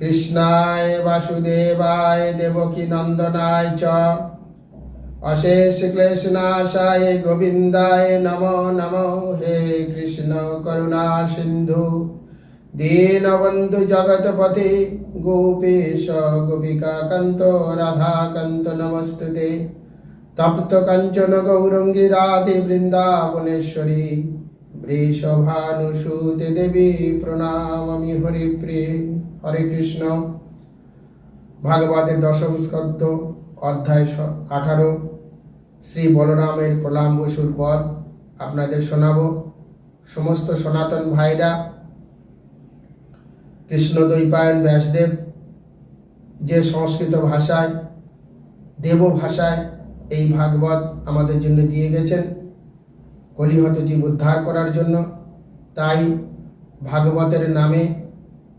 কৃষ্ণায় বাসুদেবায় দেবকী নন্দনায় চ। অশেষ ক্লেশনাশায় গোবিন্দায় নম নম হে কৃষ্ণ করুণা সিন্ধু। দীনবন্ধু জগৎপতে গোপেশ গোপিকা কান্ত রাধা কান্ত নমস্তুতে। তপ্ত কাঞ্চন গৌরঙ্গী রাধে বৃন্দাবনেশ্বরী। বৃষভানুসূতে দেবী প্রণামামি হরে প্রিয়ে হরে কৃষ্ণ। ভাগবতের দশম স্কন্ধ অধ্যায় আঠারো। শ্রী বলরামের প্রলাম বসুর পদ আপনাদের শোনাব। সমস্ত সনাতন ভাইরা কৃষ্ণ দৈপায়ন ব্যাসদেব, যে সংস্কৃত ভাষায়, দেব ভাষায় এই ভাগবত আমাদের জন্য দিয়ে গেছেন কলিহত জীব উদ্ধার করার জন্য। তাই ভাগবতের নামে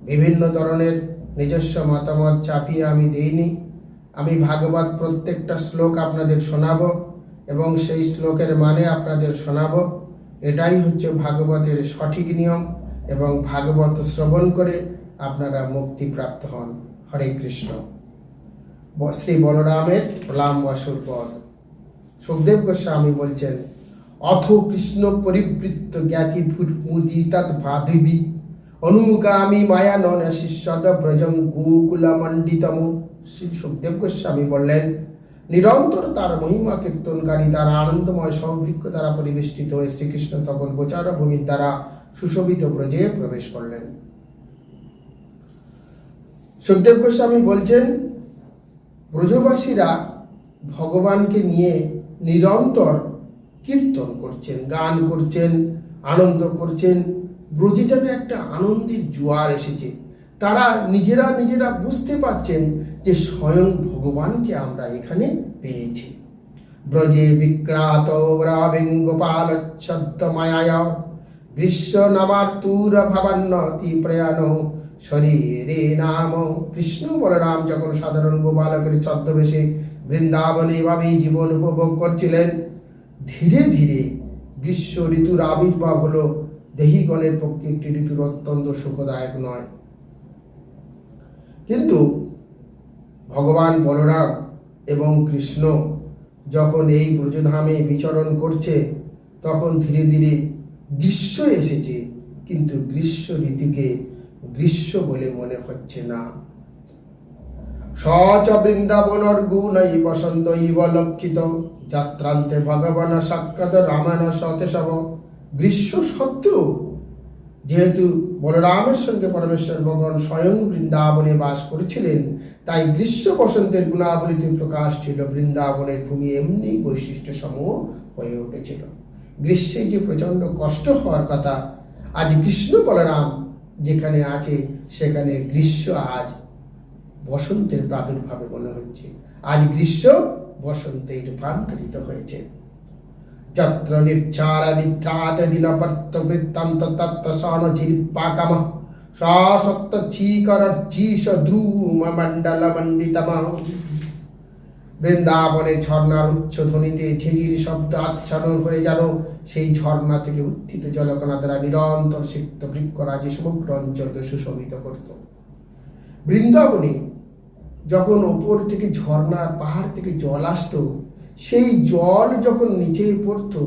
বিভিন্ন ধরনের নিজস্ব মতামত চাপিয়ে আমি দিইনি। আমি ভাগবত প্রত্যেকটা শ্লোক আপনাদের শোনাব এবং সেই শ্লোকের মানে আপনাদের শোনাব। এটাই হচ্ছে ভাগবতের সঠিক নিয়ম এবং ভাগবত শ্রবণ করে আপনারা মুক্তিপ্রাপ্ত হন। হরে কৃষ্ণ। শ্রী বলরামের প্রলাম বসুর পদ সুখদেব গোস্বামী বলছেন, অথ কৃষ্ণ পরিবৃত্ত জ্ঞাতি মুদিতাৎ ভাদুবি অনুগামী মায়া নন শিষ্যদ ব্রজং গোকুল মণ্ডিতম শ্রী সুখদেব গোস্বামী বললেন, নিরন্তর তার মহিমা কীর্তনকারী, তার আনন্দময় সৌবৃক্ষ দ্বারা পরিবেষ্টিত হয়ে শ্রীকৃষ্ণ তখন গোচার ভূমির দ্বারা সুশোভিত ব্রজে প্রবেশ করলেন। সুখদেব গোস্বামী বলছেন, ব্রজবাসীরা ভগবানকে নিয়ে নিরন্তর কীর্তন করছেন, গান করছেন, আনন্দ করছেন ব্রজে যেন একটা আনন্দের জোয়ার এসেছে। তারা নিজেরা নিজেরা বুঝতে পারছেন যে স্বয়ং ভগবানকে আমরা এখানে পেয়েছি। ব্রজে বিক্রাত রাবিং গোপাল ছদ্ম মায়া বিশ্ব নামার্তুর ভাবান্নতি প্রয়াণ। শরীরে নাম। কৃষ্ণ বলরাম যখন সাধারণ গোপালকের ছদ্মবেশে বৃন্দাবনে এভাবেই জীবন উপভোগ করছিলেন, ধীরে ধীরে গ্রীষ্ম ঋতুর আবির্ভাব হলো দেহিগণের পক্ষে একটি ঋতুর অত্যন্ত সুখদায়ক নয়। কিন্তু ভগবান বলরাম এবং কৃষ্ণ যখন এই ব্রজধামে বিচরণ করছে, তখন ধীরে ধীরে গ্রীষ্ম এসেছে, কিন্তু গ্রীষ্ম ঋতুকে গ্রীষ্ম বলে মনে হচ্ছে না। সচ বৃন্দাবনর গুণই বসন্ত ইব লক্ষিত, যাত্রান্তে ভগবান সাক্ষাৎ রামায়ণ সকেশব। গ্রীষ্ম সত্ত্বেও যেহেতু বলরামের সঙ্গে পরমেশ্বর ভগবান স্বয়ং বৃন্দাবনে বাস করেছিলেন, তাই গ্রীষ্ম বসন্তের গুণাবলীতে প্রকাশ ছিল বৃন্দাবনের ভূমি এমনি বৈশিষ্ট্য সমূহ হয়ে উঠেছিল। গ্রীষ্মে যে প্রচণ্ড কষ্ট হওয়ার কথা, আজ কৃষ্ণ বলরাম যেখানে আছে, সেখানে গ্রীষ্ম আজ বসন্তের প্রাদুর্ভাবে মনে হচ্ছে। আজ গ্রীষ্ম বসন্তে রূপান্তরিত হয়েছে। যত্র নির্চারা নিদ্রাত দিনপর্ত বৃত্তান্ত তত্ত্ব সন ঝিরিপাকাম সত্য চীকরর্চীষ দ্রুম মণ্ডল মণ্ডিতম বৃন্দাবনে ঝর্ণার উচ্চ ধ্বনিতে ঝিঝির শব্দ আচ্ছাদন করে যেন সেই ঝর্ণা থেকে উত্থিত জলকণা দ্বারা নিরন্তর সিক্ত বৃক্ষরাজি সমগ্র অঞ্চলকে সুশোভিত করত। বৃন্দাবনে যখন ওপর থেকে ঝর্ণার পাহাড় থেকে জল আসতো সেই জল যখন নিচে পড়তো,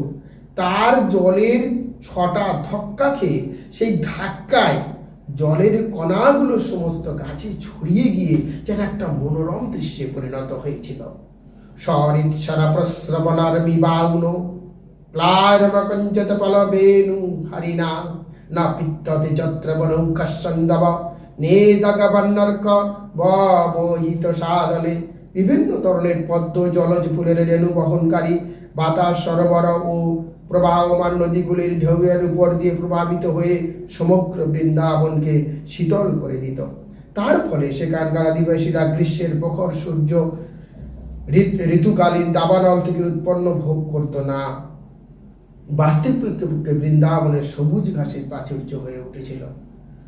তার জলের ছটা ধক্কা খেয়ে সেই ধাক্কায় জলের কণাগুলো সমস্ত গাছে ছড়িয়ে গিয়ে যেন একটা মনোরম দৃশ্যে পরিণত হয়েছিল। সরিৎসরা প্রশ্রবণার মিবাউন প্লায় কঞ্চত পল বেনু হরিণা, না পিত্ততে যত্র বনৌ কশ্যন্দব নেদগবন্নর্ক বহিত সাদলে বিভিন্ন ধরনের পদ্ম, জলজ ফুলের রেণু বহনকারী বাতাস, সরোবর ও প্রবাহমান নদীগুলির ঢেউয়ের উপর দিয়ে প্রভাবিত হয়ে সমগ্র বৃন্দাবনকে শীতল করে দিত। তার ফলে সেখানকার আদিবাসীরা গ্রীষ্মের প্রখর সূর্য ঋতুকালীন দাবানল থেকে উৎপন্ন ভোগ করত না। বাস্তবিক বৃন্দাবনের সবুজ ঘাসের প্রাচুর্য হয়ে উঠেছিল।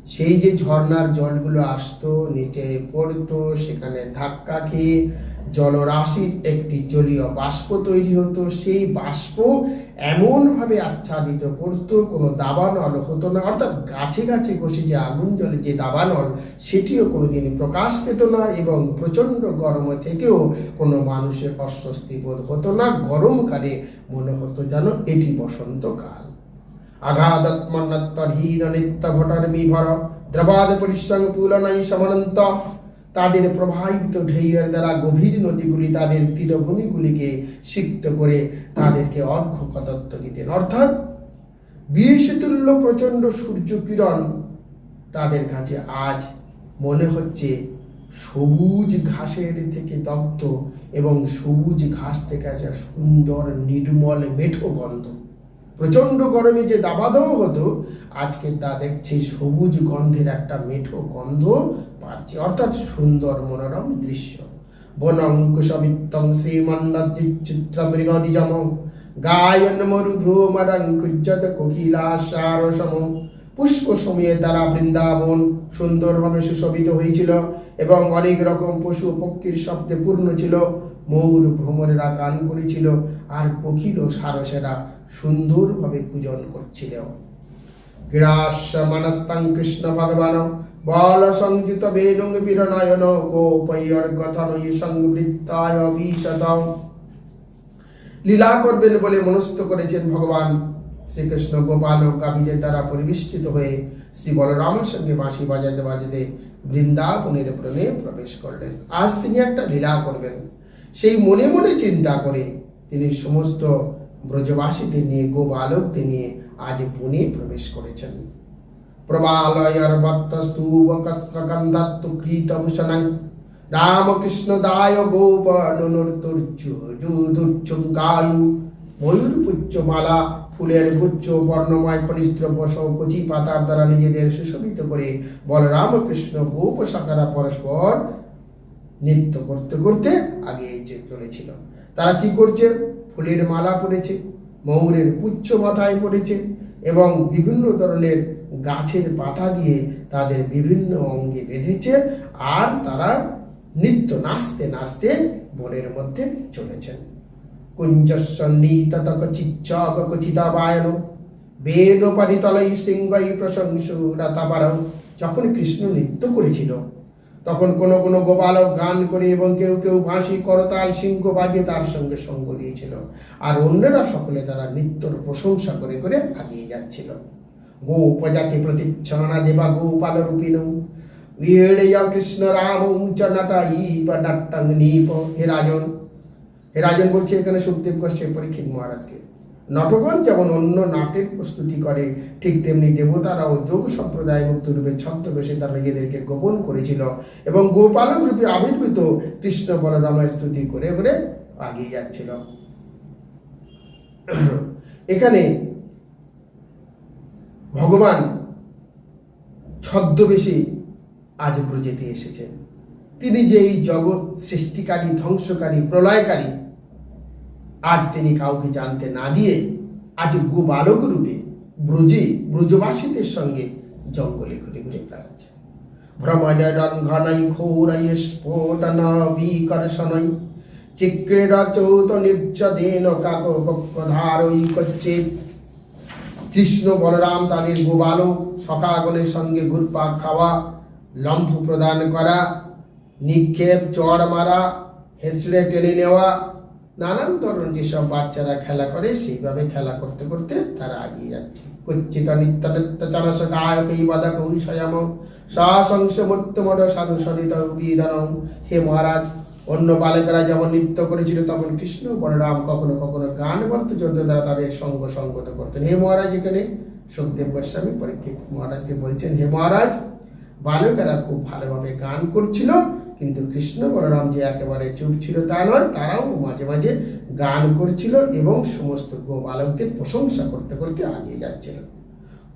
সেই যে ঝর্নার জলগুলো আসতো, নিচে পড়তো, সেখানে ধাক্কা খেয়ে জলরাশির একটি জলীয় বাষ্প তৈরি হতো। সেই বাষ্প এমনভাবে আচ্ছাদিত করতো, কোনো দাবানল হতো না। অর্থাৎ গাছে গাছে বসে যে আগুন জলে যে দাবানল, সেটিও কোনোদিন প্রকাশ পেত না এবং প্রচণ্ড গরম থেকেও কোনো মানুষের অস্বস্তি বোধ হতো না। গরমকালে মনে হতো যেন এটি বসন্তকাল। আঘাতমন্নত্তরহীন নিত্য ভটর্মি ভর দ্রবাদ পরিসং পুলনাই সমনন্ত তাদের প্রবাহিত ঢেইয়ের দ্বারা গভীর নদীগুলি তাদের তীরভূমিগুলিকে সিক্ত করে তাদেরকে অর্ঘ প্রদত্ত দিতেন। অর্থাৎ বিষতুল্য প্রচণ্ড সূর্য কিরণ তাদের কাছে আজ মনে হচ্ছে সবুজ ঘাসের থেকে দগ্ধ এবং সবুজ ঘাস থেকে আছে সুন্দর নির্মল মেঠো গন্ধ। প্রচণ্ড গরমে যে দাবাদাও হতো, আজকে তা দেখছে সবুজ গন্ধের একটা মেঠো গন্ধ পাচ্ছে অর্থাৎ সুন্দর মনোরম দৃশ্য। বনং কুশমিত্তং শ্রীমন্নচিত্র মৃগদিজম গায়ন মরু ভ্রমরং কুজ্জত কোকিলাসার সম পুষ্প সময়ে তারা বৃন্দাবন সুন্দরভাবে সুশোভিত হয়েছিল এবং অনেক রকম পশু পক্ষীর শব্দে পূর্ণ ছিল। ময়ূর ভ্রমরেরা গান করেছিল। আর কোকিল সারসেরা সুন্দরভাবে পূজন করছিল কৃষ্ণ ভগবান, বল সংযুত বেনুং বীরনয়ন গোপয়র গথনই সংবৃত্তায় বিশত লীলা করবেন বলে মনস্থ করেছেন ভগবান। শ্রীকৃষ্ণ গোপাল ও কাবিদের দ্বারা পরিবেষ্টিত হয়ে শ্রী বলরামের সঙ্গে বাঁশি বাজাতে বাজাতে বৃন্দাবনের প্রেমে প্রবেশ করলেন। আজ তিনি একটা লীলা করবেন। সেই মনে মনে চিন্তা করে তিনি সমস্ত ব্রজবাসীদের নিয়ে, গোবালকদের নিয়ে আজ পুনে প্রবেশ করেছেন। প্রবালয়র বত্তস্তূব কস্ত্রগন্ধাত্তু কৃতভূষণং রামকৃষ্ণ দায় গোপ নুনুর্তুর্যুধুর্চুঙ্গায়ু ময়ূর পুচ্চমালা ফুলের গুচ্ছ, বর্ণময় কচি পাতার দ্বারা নিজেদের সুশোভিত করে বলরামকৃষ্ণ গোপ শাখারা পরস্পর নৃত্য করতে করতে আগে চলেছিল। তারা কি করছে? ফুলের মালা পড়েছে, ময়ূরের পুচ্ছ মাথায় পড়েছে এবং বিভিন্ন ধরনের গাছের পাতা দিয়ে তাদের বিভিন্ন অঙ্গে বেঁধেছে আর তারা নৃত্য নাচতে নাচতে বনের মধ্যে চলেছেন। কুঞ্জসন্নিতক চিচ্চক কচিতাবায়ন শৃঙ্গই প্রশংসুরাতাবার যখন কৃষ্ণ নৃত্য করেছিল তখন কোনো কোনো গোপালক গান করে এবং কেউ কেউ বাঁশি, করতাল, সিংহ বাজিয়ে তার সঙ্গে সঙ্গ দিয়েছিল। আর অন্যরা সকলে তারা নৃত্যর প্রশংসা করে করে আগিয়ে যাচ্ছিল। গো উপজাতি প্রতিচ্ছনা দেবা গোপাল রূপিণ উয়েড়েয় কৃষ্ণ রাম উঞ্চ নাটা ই বা নিপ। হে রাজন হে রাজন বলছে এখানে সুখদেব গোষ্ঠী পরীক্ষিত মহারাজকে। নটগণ যেমন অন্য নাটের প্রস্তুতি করে, ঠিক তেমনি দেবতারাও যোগ সম্প্রদায় মুক্ত রূপে ছদ্মবেশে তারা নিজেদেরকে গোপন করেছিল এবং গোপালক রূপে আবির্ভূত কৃষ্ণ বলরামের স্তুতি করে করে আগিয়ে যাচ্ছিল। এখানে ভগবান ছদ্মবেশে আজ ব্রজেতে এসেছেন। তিনি যে এই জগৎ সৃষ্টিকারী, ধ্বংসকারী, প্রলয়কারী আজ তিনি কাউকে জানতে না দিয়ে আজ গোবালক রূপে ব্রজে, ব্রজবাসীদের সঙ্গে জঙ্গলে ঘুরে ঘুরে বেড়াচ্ছে। ভ্রমণ রঙ্ঘনৈ ঘোরৈ স্ফোটন বিকর্ষণৈ চিক্রের চৌত নির্যদেন কাক বক্ষধারৈ কচ্ছেদ কৃষ্ণ বলরাম তাদের গোবালক সখাগণের সঙ্গে ঘুরপাক খাওয়া, লম্ফ প্রদান করা, নিক্ষেপ চড় মারা, হেসড়ে টেনে নেওয়া নানান ধরনের যেসব বাচ্চারা খেলা করে, সেইভাবে খেলা করতে করতে তারা এগিয়ে যাচ্ছে। কচ্ছিত নিত্য নিত্য চানস গায়ক এই বাধা কৌশয়াম সশংস মূর্তমড সাধু সরিত বিধান হে মহারাজ, অন্য বালকেরা যেমন নৃত্য করেছিল তখন কৃষ্ণ বলরাম কখনো কখনো গান বলতে যন্ত্র দ্বারা তাদের সঙ্গ সঙ্গত করতেন। হে মহারাজ, এখানে সুখদেব গোস্বামী পরীক্ষিত। মহারাজকে বলছেন, হে মহারাজ, বালকেরা খুব ভালোভাবে গান করছিল কিন্তু কৃষ্ণ বলরাম যে একেবারে চুপ ছিল তা নয়, তারাও মাঝে মাঝে গান করছিল এবং সমস্ত গোপালকদের প্রশংসা করতে করতে আগিয়ে যাচ্ছিল।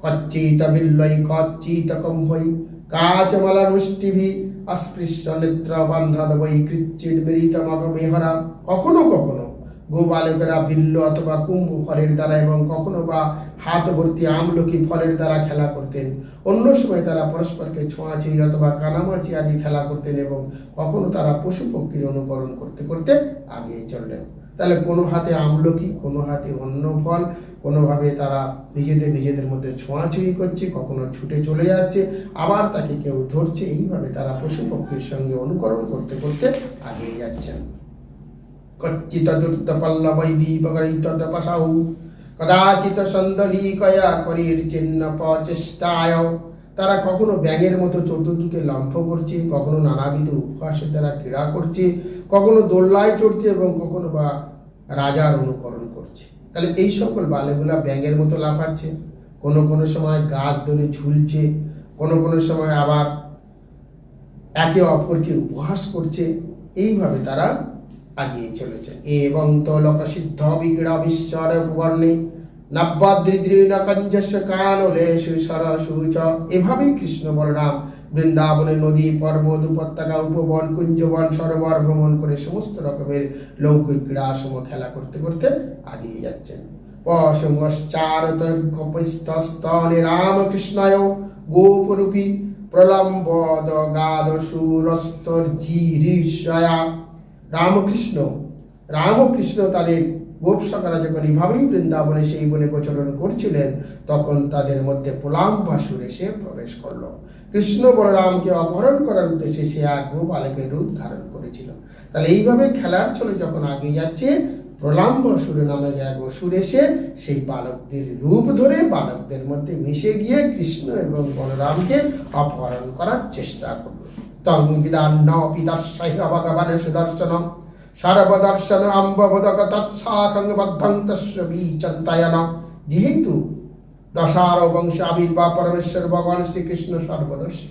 কচ্চিত বিল্লই কচ্চিত কম্ভই কাচমালা মুষ্টিভি অস্পৃশ্য নেত্র বন্ধদ বৈ কৃচ্ছির মৃত বেহরা কখনো কখনো গোবালকেরা বিল্ল অথবা কুম্ভ ফলের দ্বারা এবং কখনো বা হাত ভর্তি আমলকি ফলের দ্বারা খেলা করতেন। অন্য সময় তারা পরস্পরকে ছোঁয়াছুঁই অথবা কানামাচি আদি খেলা করতেন এবং কখনো তারা পশু পক্ষীর অনুকরণ করতে করতে আগিয়ে চললেন। তাহলে কোনো হাতে আমলকি, কোনো হাতে অন্য ফল, কোনোভাবে তারা নিজেদের নিজেদের মধ্যে ছোঁয়াছুঁয়ি করছে, কখনো ছুটে চলে যাচ্ছে, আবার তাকে কেউ ধরছে, এইভাবে তারা পশু পক্ষীর সঙ্গে অনুকরণ করতে করতে আগিয়ে যাচ্ছেন। প্রচেষ্টায় তারা কখনো ব্যাঙের মতো চতুর্দিকে লম্ফ করছে, কখনো নানাবিধ উপহাসে তারা ক্রীড়া করছে, কখনো দোল্লায় চড়ছে এবং কখনো বা রাজার অনুকরণ করছে। তাহলে এই সকল বালেগুলা ব্যাঙের মতো লাফাচ্ছে। কোনো কোনো সময় গাছ ধরে ঝুলছে, কোনো কোনো সময় আবার একে অপরকে উপহাস করছে। এইভাবে তারা আগিয়ে চলেছে। এবং তোলক সিদ্ধ বিক্রীড়া বিশ্বর বর্ণে নব্যাদ্রিদ্রীণ কঞ্জস্য কানলেশু সরসুচ এভাবেই কৃষ্ণ বলরাম বৃন্দাবনে নদী, পর্বত, উপত্যকা, উপবন, কুঞ্জবন, সরোবর ভ্রমণ করে সমস্ত রকমের লৌকিক ক্রীড়াসম খেলা করতে করতে আগিয়ে যাচ্ছেন। পশুঙ্গশ্চারতর্কপস্তস্তনে রামকৃষ্ণায় গোপরূপী প্রলম্বদ গাদ সুরস্তর্জিরিষয়া রামকৃষ্ণ রামকৃষ্ণ তাদের গোপসাকারা যখন এভাবেই বৃন্দাবনে সেই বনে গোচরণ করছিলেন, তখন তাদের মধ্যে পোলাম প্রলাম্বাসুর এসে প্রবেশ করল। কৃষ্ণ বলরামকে অপহরণ করার উদ্দেশ্যে সে এক গোপালকের রূপ ধারণ করেছিল। তাহলে এইভাবে খেলার চলে যখন আগে যাচ্ছে প্রলাম্বাসুর নামে এক অসুর এসে সেই বালকদের রূপ ধরে বালকদের মধ্যে মিশে গিয়ে কৃষ্ণ এবং বলরামকে অপহরণ করার চেষ্টা করল। তং বিদান পিতাশাহী অবগবান সুদর্শনম। সর্বদর্শন যেহেতু দশার বংশ আবির্ভাব পরমেশ্বর ভগবান শ্রীকৃষ্ণ সর্বদর্শী।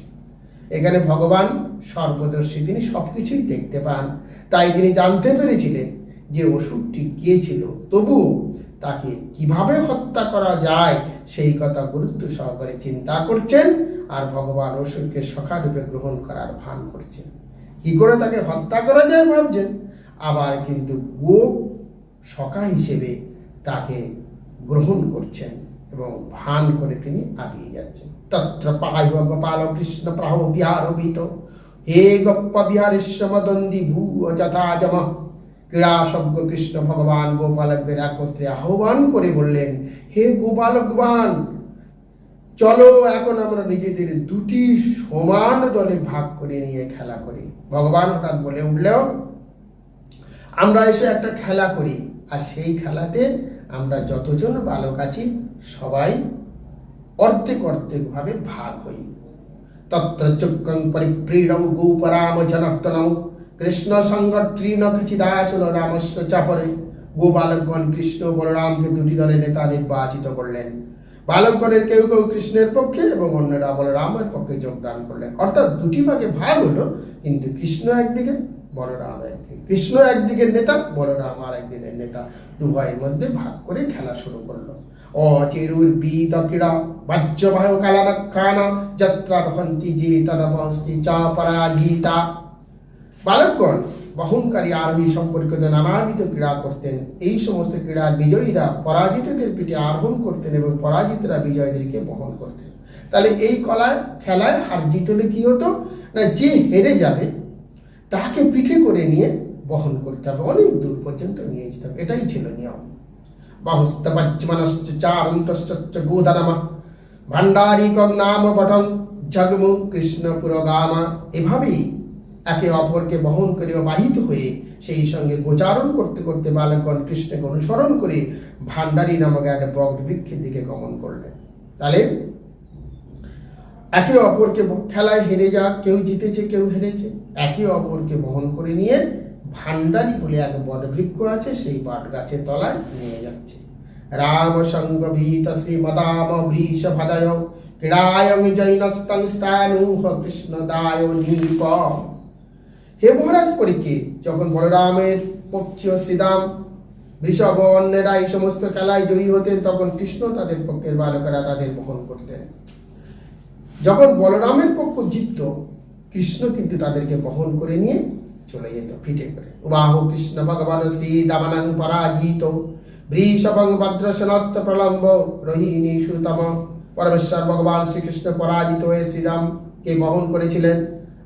এখানে ভগবান সর্বদর্শী তিনি সবকিছুই দেখতে পান। তাই তিনি জানতে পেরেছিলেন যে ওষুধটি কে ছিল তবুও তাকে কীভাবে হত্যা করা যায় সেই কথা গুরুত্ব সহকারে চিন্তা করছেন আর ভগবান অসুরকে সখা রূপে গ্রহণ করার ভান করছেন। কি করে তাকে হত্যা করা যায় ভাবছেন? আবার কিন্তু গো সখা হিসেবে তাকে গ্রহণ করছেন এবং ভান করে তিনি আগিয়ে যাচ্ছেন। তত্র পায় গোপাল কৃষ্ণ প্রাহ বিহারবিত হে গপ্প বিহারেশ্ব মদন্দি ভূ যথা জম ক্রীড়াসজ্ঞ কৃষ্ণ ভগবান গোপালকদের একত্রে আহ্বান করে বললেন, হে গোপালকবান চলো এখন আমরা নিজেদের দুটি সমান দলে ভাগ করে নিয়ে খেলা করি। ভগবান হঠাৎ বলে উঠলেও আমরা এসে একটা খেলা করি, আর সেই খেলাতে আমরা যতজন বালক আছি, সবাই অর্ধেক অর্ধেকভাবে ভাগ হই। তত্র চক্রং পরিপ্রীড়ৌ গোপরাম জনার্দনৌ কৃষ্ণ সঙ্গ ট্রীন খচিদাসন রামস্য চাপরে গোবালকগণ কৃষ্ণ বলরামকে দুটি দলের নেতা নির্বাচিত করলেন। বালকগণের কেউ কেউ কৃষ্ণের পক্ষে এবং অন্যরা বলরামের পক্ষে যোগদান করলেন। অর্থাৎ দুটি ভাগে ভাগ হলো, কিন্তু কৃষ্ণ একদিকে, বলরাম একদিকে। কৃষ্ণ একদিকের নেতা, বলরাম আর একদিনের নেতা। দুভাইয়ের মধ্যে ভাগ করে খেলা শুরু করল। অচিরুর বিদ ক্রীড়া বাহ্যবাহ কালানাক্ষানা যাত্রা রহন্তি যে তারা বহস্তি চা পরাজিতা। বালকগণ বহনকারী আরোহী সম্পর্কিত নানাবিধ ক্রীড়া করতেন। এই সমস্ত ক্রীড়ার বিজয়ীরা পরাজিতদের পিঠে আরোহণ করতেন এবং পরাজিতরা বিজয়ীদেরকে বহন করতেন। তাহলে এই কলায় খেলায় হার জিত হলে কি হতো? না যে হেরে যাবে, তাকে পিঠে করে নিয়ে বহন করতে হবে। অনেক দূর পর্যন্ত নিয়ে যেতে হবে। এটাই ছিল নিয়ম। বাহুস্তপচ্যমনশ্চ চারন্তশ্চ গোদানামা, ভাণ্ডারিকং নাম বটং জগমু কৃষ্ণ পুরগামা এভাবেই একে অপরকে বহন করে বাহিত হয়ে সেই সঙ্গে গোচারণ করতে করতে বালকগণ কৃষ্ণকে অনুসরণ করে ভাণ্ডারী নামক এক বট বৃক্ষের দিকে গমন করলেন। তাহলে একে অপরকে খেলায় হেরে যা কেউ জিতেছে, কেউ হেরেছে। একে অপরকে বহন করে নিয়ে ভাণ্ডারী বলে এক বট বৃক্ষ আছে, সেই বট গাছের তলায় নিয়ে যাচ্ছে। রাম সঙ্গ ভীত শ্রী মদাম বৃষ ভদয়। ক্রীড়ায়ং জৈনস্তং স্থানুহ কৃষ্ণ দায় নিপ হে মহারাজ পরীক্ষিত যখন বলরামের পক্ষীয় শ্রীদাম, বৃষভ অন্যেরা এই সমস্ত খেলায় জয়ী হতেন, তখন কৃষ্ণ তাদের পক্ষের বালকেরা তাদের বহন করতেন। যখন বলরামের পক্ষ জিতত, কৃষ্ণ কিন্তু তাদেরকে বহন করে নিয়ে চলে যেত, পিঠে করে। উবাহু কৃষ্ণ ভগবান শ্রী দামানং পরাজিত, বৃষভং ভদ্রসনস্ত প্রলম্ব, রোহিণী সুতম, পরমেশ্বর ভগবান শ্রীকৃষ্ণ পরাজিত হয়ে শ্রীরামকে বহন করেছিলেন।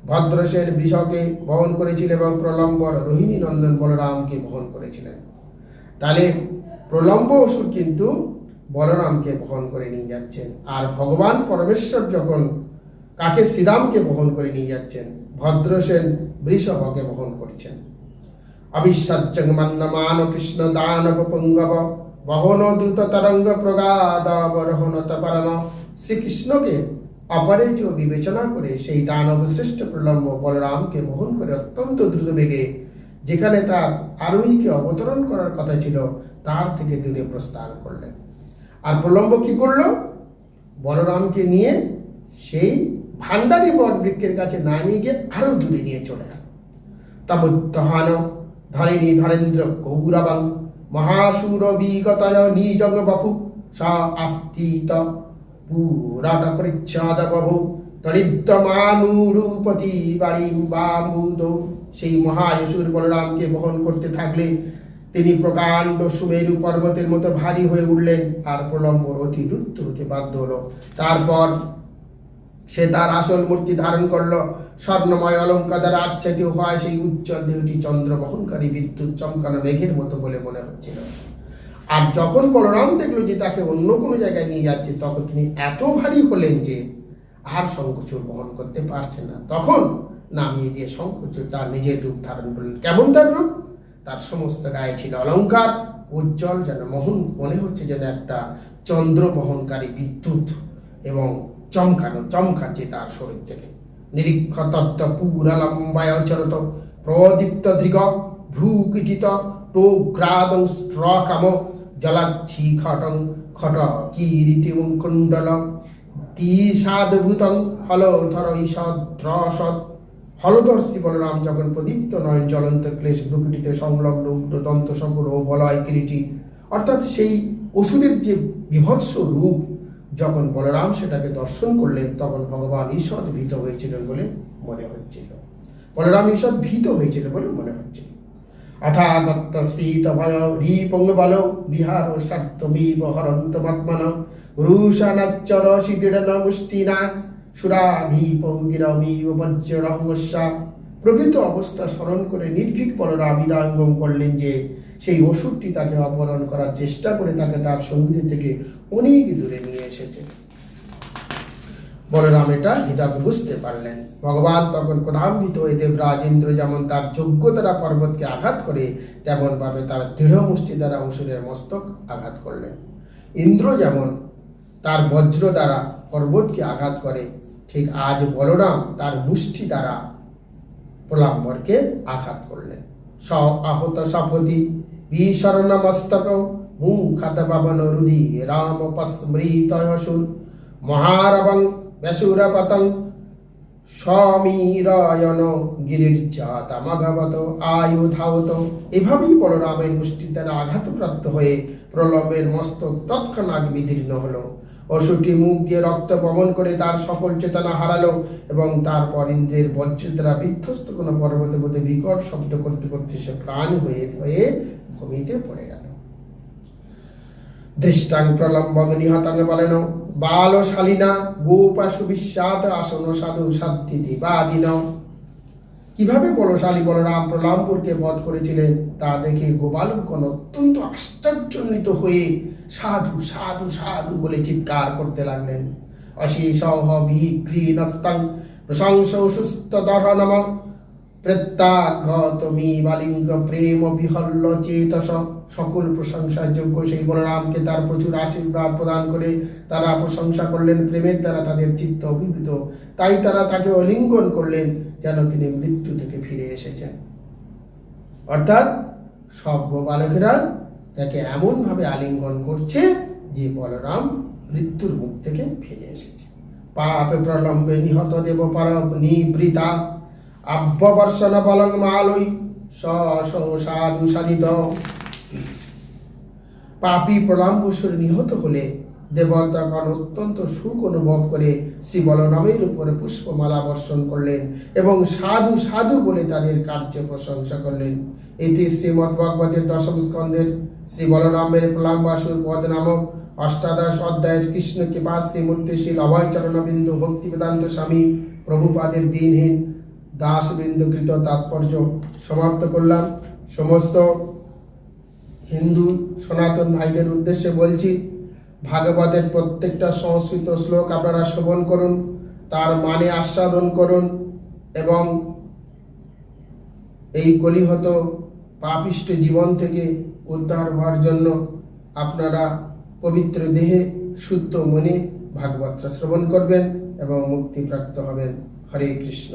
ভদ্রসেন বৃষকে বহন করেছিলেন এবং প্রলম্বর রোহিণী নন্দন বলরামকে বহন করেছিলেন। তাহলে প্রলম্ব অসুর কিন্তু বলরামকে বহন করে নিয়ে যাচ্ছেন। আর ভগবান পরমেশ্বর যখন কাকে শ্রীরামকে বহন করে নিয়ে যাচ্ছেন, ভদ্রসেন বৃষভকে বহন করছেন। অবিশ্বাচ্যং মান্যমান কৃষ্ণ দানব পুঙ্গব বহন দ্রুত তরঙ্গ প্রগাদ বরহনত পরম। শ্রীকৃষ্ণকে অপরাজয় বিবেচনা করে সেই দানব শ্রেষ্ঠ প্রলম্ব বলরামকে বহন করে অত্যন্ত দ্রুত বেগে, যেখানে তার আরোহীকে অবতরণ করার কথা ছিল, তার থেকে দূরে প্রস্থান করলেন। আর প্রলম্ব কি করল? বলরামকে নিয়ে সেই ভান্ডারী বট বৃক্ষের কাছে না নিয়ে গিয়ে আরও দূরে নিয়ে চলে গেল। তমুত্তহান ধরেণী ধরেন্দ্র গৌরবং মহাসুর বিগতর নিজং বপু, সা আস্তিত পুরাট পরিচ্ছাদ বভু তরিদ্যমানুরূপতি বাড়িম সেই মহায়সুর বলরামকে বহন করতে থাকলে তিনি প্রকাণ্ড সুমেরু পর্বতের মতো ভারী হয়ে উঠলেন আর প্রলম্বর অতি রুদ্ধ হতে বাধ্য হলো। তারপর সে তার আসল মূর্তি ধারণ করল। স্বর্ণময় অলঙ্কার দ্বারা আচ্ছাদিত হয় সেই উজ্জ্বল দেহটি চন্দ্র বহনকারী বিদ্যুৎ চমকানো মেঘের মতো বলে মনে হচ্ছিল। আর যখন বলরাম দেখল যে তাকে অন্য কোনো জায়গায় নিয়ে যাচ্ছে, তখন তিনি এত ভারী হলেন যে আর শঙ্কচুর বহন করতে পারছে না। তখন নামিয়ে দিয়ে শঙ্কচুর তার নিজের রূপ ধারণ করলেন। কেমন তার রূপ? তার সমস্ত গায়ে ছিল অলঙ্কার, উজ্জ্বল যেন মোহন, মনে হচ্ছে যেন একটা চন্দ্র বহনকারী বিদ্যুৎ এবং চমকানো চমকাচ্ছে তার শরীর থেকে। নিরীক্ষ পুরালম্বায় চরত প্রদীপ্ত দৃগ ভ্রুকিটিত স্ট্রকাম জলাচ্ছি খটং খট কিরিটি কুণ্ডল তিসাদভূতং হলধর ঈষদ্রসৎ হলধর শ্রী বলরাম যখন প্রদীপ্ত নয়ন জ্বলন্ত ক্লেশ ভ্রুকুটিতে সংলগ্ন উগ্র দন্ত শঙ্কর ও বলয় কিরিটি। অর্থাৎ সেই অসুরের যে বিভৎস রূপ, যখন বলরাম সেটাকে দর্শন করলেন, তখন ভগবান ঈষৎ ভীত হয়েছিলেন বলে মনে হচ্ছিল। বলরাম ঈষৎ ভীত হয়েছিল বলে মনে হচ্ছিল। বিহার প্রকৃত অবস্থা স্মরণ করে নির্ভীক বলরাম বিদাঙ্গম করলেন যে, সেই ওষুধটি তাকে অপহরণ করার চেষ্টা করে তাকে তার সঙ্গীদের থেকে অনেক দূরে নিয়ে এসেছে। বলরাম এটা হিতাবে বুঝতে পারলেন। ভগবান তখন ক্রধান্বিত হয়ে দেবরাজ ইন্দ্র যেমন তার যোগ্য দ্বারা পর্বতকে আঘাত করে তেমন ভাবে তার দৃঢ় মুষ্টি দ্বারা অসুরের মস্তক আঘাত করলেন। ইন্দ্র যেমন তার বজ্র দ্বারা পর্বতকে আঘাত করে, ঠিক আজ বলরাম তার মুষ্টি দ্বারা প্রলাম্বরকে আঘাত করলেন। স আহত সপতি বিশরণ মস্তক মুখাত পাবন রুধি রাম পস্মৃত অসুর মহারবং ব্যাসুরপতং সমীরয়ন গিরির্জাতমগবত আয়ুধাবত এভাবেই বলরামের মুষ্টির দ্বারা আঘাতপ্রাপ্ত হয়ে প্রলম্বের মস্তক তৎক্ষণাৎ বিদীর্ণ হলো। অসুটি মুখ দিয়ে রক্ত বমন করে তার সকল চেতনা হারালো এবং তারপর ইন্দ্রের বজ্রের দ্বারা বিধ্বস্ত কোনো পর্বতের মধ্যে বিকট শব্দ করতে করতে সে প্রাণ হয়ে হয়ে ভূমিতে পড়ে গেল। দৃষ্টাং প্রলম্বং নিহতাং বলেন বালশালিনা গোপাশু বিস্বাদ আসন সাধু সাধ্যিতি বাদিন কীভাবে বলশালী বলরাম প্রলম্বরকে বধ করেছিলেন তা দেখে গোপালকগণ অত্যন্ত আশ্চর্যান্বিত হয়ে সাধু সাধু সাধু বলে চিৎকার করতে লাগলেন। অশেষ ভিঘ্রিনস্তং প্রশংস সুস্থ দহনম প্রত্যাঘতমি বালিঙ্গ প্রেম বিহল্ল চেতস সকল প্রশংসার যোগ্য সেই বলরামকে তার প্রচুর আশীর্বাদ প্রদান করে তারা প্রশংসা করলেন প্রেমের দ্বারা তাদের চিত্ত অভিভূত। তাই তারা তাকে অলিঙ্গন করলেন যেন তিনি মৃত্যু থেকে ফিরে এসেছেন। অর্থাৎ সব বালকেরা তাকে এমনভাবে আলিঙ্গন করছে যে বলরাম মৃত্যুর মুখ থেকে ফিরে এসেছে। পাপে প্রলম্বে নিহত দেব পরব নিবৃতা আভ্যবর্ষণ বলং মালই সাধু সাধিত। পাপী প্রলম্বসুর নিহত হলে দেবতাগণ অত্যন্ত সুখ অনুভব করে শ্রী বলরামের উপরে পুষ্পমালা বর্ষণ করলেন এবং সাধু সাধু বলে তাদের কার্য প্রশংসা করলেন। এটি শ্রীমৎ ভগবতের দশম স্কন্ধের শ্রী বলরামের প্রলাম্বাসুর পদ নামক অষ্টাদশ অধ্যায়ের কৃষ্ণ কৃপা, শ্রীমূর্তিশীল অভয় চরণবিন্দু ভক্তি বেদান্ত স্বামী প্রভুপাদের দিনহীন দাস বৃন্দকৃত তাৎপর্য সমাপ্ত করলাম। সমস্ত হিন্দু সনাতন ভাইদের উদ্দেশ্যে বলছি, ভাগবতের প্রত্যেকটা সংস্কৃত শ্লোক আপনারা শ্রবণ করুন, তার মানে আস্বাদন করুন এবং এই কলিহত পাপিষ্ট জীবন থেকে উদ্ধার হওয়ার জন্য আপনারা পবিত্র দেহে শুদ্ধ মনে ভাগবতটা শ্রবণ করবেন এবং মুক্তিপ্রাপ্ত হবেন। হরে কৃষ্ণ।